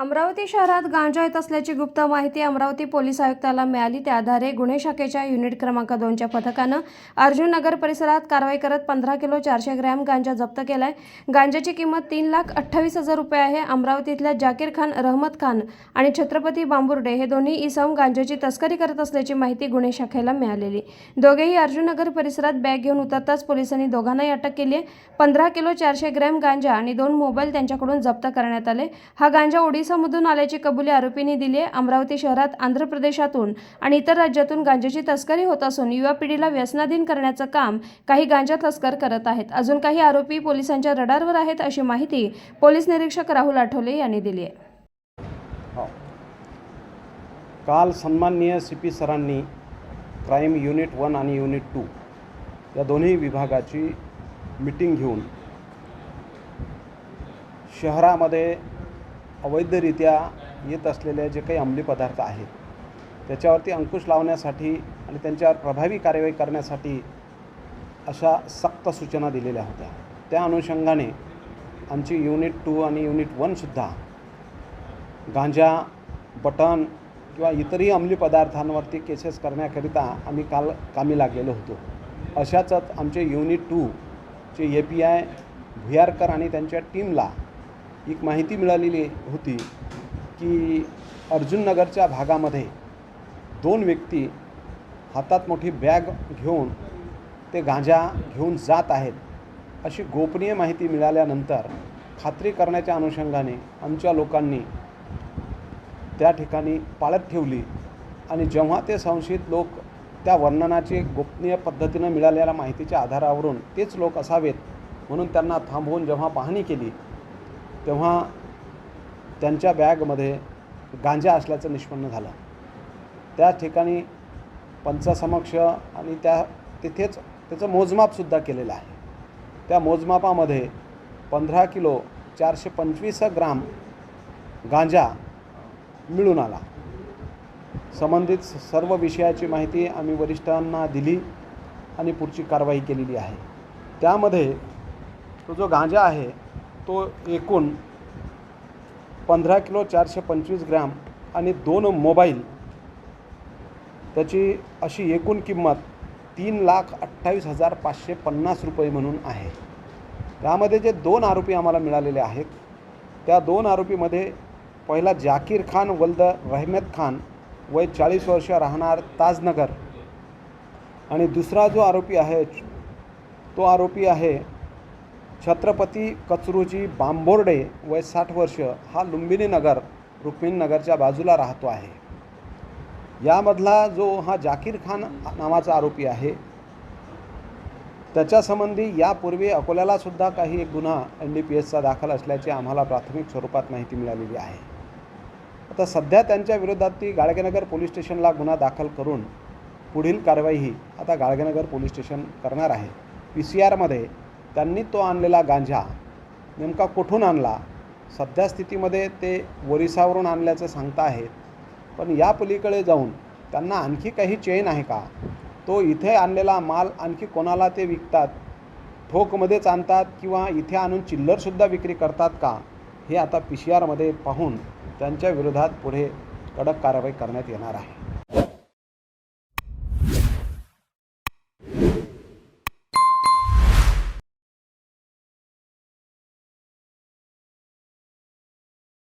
अमरावती शहरात गांजा येत असल्याची गुप्त माहिती अमरावती पोलीस आयुक्ताला मिळाली. त्या आधारे गुन्हे शाखेच्या युनिट क्रमांक दोनच्या पथकानं अर्जुन नगर परिसरात कारवाई करत पंधरा किलो चारशे ग्रॅम गांजा जप्त केलाय. गांजाची किंमत तीन लाख अठ्ठावीस हजार रुपये आहे. अमरावतीतल्या जाकीर खान रहमत खान आणि छत्रपती बांबुर्डे हे दोन्ही इसम गांजाची तस्करी करत असल्याची माहिती गुन्हे शाखेला मिळालेली. दोघेही अर्जुन नगर परिसरात बॅग घेऊन उतरताच पोलिसांनी दोघांनाही अटक केली आहे. पंधरा किलो चारशे ग्रॅम गांजा आणि दोन मोबाईल त्यांच्याकडून जप्त करण्यात आले. हा गांजा ओरिसामधून आल्याची कबुली आरोपींनी दिली अमरावती शहरात आंध्र प्रदेशातून आणि इतर राज्यातून गांजाची तस्करी होत असून युवा पिढीला व्यसनाधीन करण्याचं काम काही गांजा तस्कर करत आहेत. अजून काही आरोपी पोलिसांच्या रडारवर आहेत अशी माहिती पोलीस निरीक्षक राहुल आठवले यांनी दिली आहे. हो. काल सन्माननीय सी पी सरांनी क्राईम युनिट वन आणि युनिट टू या दोन्ही विभागाची मिटिंग घेऊन शहरामध्ये अवैधरित्या येत असलेले जे काही अंमली पदार्थ आहेत त्याच्यावरती अंकुश लावण्यासाठी आणि त्यांच्यावर प्रभावी कार्यवाही करण्यासाठी अशा सक्त सूचना दिलेल्या होत्या. त्या अनुषंगाने आमची युनिट टू आणि युनिट वनसुद्धा गांजा बटन किंवा इतरही अंमली पदार्थांवरती केसेस करण्याकरिता आम्ही काल कामी लागलेलो होतो. अशाच आमचे युनिट टूचे ए पी आय भुयारकर आणि त्यांच्या टीमला एक माहिती मिळालेली होती की अर्जुननगरच्या भागामध्ये दोन व्यक्ती हातात मोठी बॅग घेऊन ते गांजा घेऊन जात आहेत. अशी गोपनीय माहिती मिळाल्यानंतर खात्री करण्याच्या अनुषंगाने आमच्या लोकांनी त्या ठिकाणी पाळत ठेवली आणि जेव्हा ते संशयित लोक त्या वर्णनाचे गोपनीय पद्धतीनं मिळालेल्या माहितीच्या आधारावरून तेच लोक असावेत म्हणून त्यांना थांबवून जेव्हा पाहणी केली तेव्हा त्यांच्या बॅगमध्ये गांजा असल्याचं निष्पन्न झालं. त्या ठिकाणी पंचासमक्ष आणि त्या तिथेच त्याचं मोजमापसुद्धा केलेलं आहे. त्या मोजमापामध्ये पंधरा किलो चारशे पंचवीस ग्राम गांजा मिळून आला. संबंधित सर्व विषयाची माहिती आम्ही वरिष्ठांना दिली आणि पुढची कारवाई केलेली आहे. त्यामध्ये तो जो गांजा आहे तो एकूण पंधरा किलो चारशे पंचवीस ग्रॅम आणि दोन मोबाईल त्याची अशी एकूण किंमत तीन लाख अठ्ठावीस हजार पाचशे पन्नास रुपये म्हणून आहे. त्यामध्ये जे दोन आरोपी आम्हाला मिळालेले आहेत त्या दोन आरोपीमध्ये पहिला जाकीर खान वल्द रहमत खान वय चाळीस वर्ष राहणार ताजनगर. आणि दुसरा जो आरोपी आहे तो आरोपी आहे छत्रपती कचरूजी बांबोर्डे वय साठ वर्ष हा लुंबिनी नगर रुक्मिणी नगरच्या बाजूला राहतो आहे. यामधला जो हा जाकीर खान नावाचा आरोपी आहे त्याच्यासंबंधी यापूर्वी अकोल्याला सुद्धा काही एक गुन्हा एन डी पी एसचा दाखल असल्याची आम्हाला प्राथमिक स्वरूपात माहिती मिळालेली आहे. आता सध्या त्यांच्या विरोधात ती गाडगेनगर पोलीस स्टेशनला गुन्हा दाखल करून पुढील कारवाई ही आता गाडगेनगर पोलीस स्टेशन करणार आहे. पी सी आरमध्ये त्यांनी तो आणलेला गांजा नेमका कुठून आणला? सध्या स्थितीमध्ये ते ओरिसावरून आणल्याचं सांगता आहेत. पण या पलीकडे जाऊन त्यांना आणखी काही चेन आहे का? तो इथे आणलेला माल आणखी कोणाला ते विकतात? ठोकमध्येच आणतात किंवा इथे आणून चिल्लरसुद्धा विक्री करतात का? हे आता पी सी आरमध्ये पाहून त्यांच्या विरोधात पुढे कडक कारवाई करण्यात येणार आहे.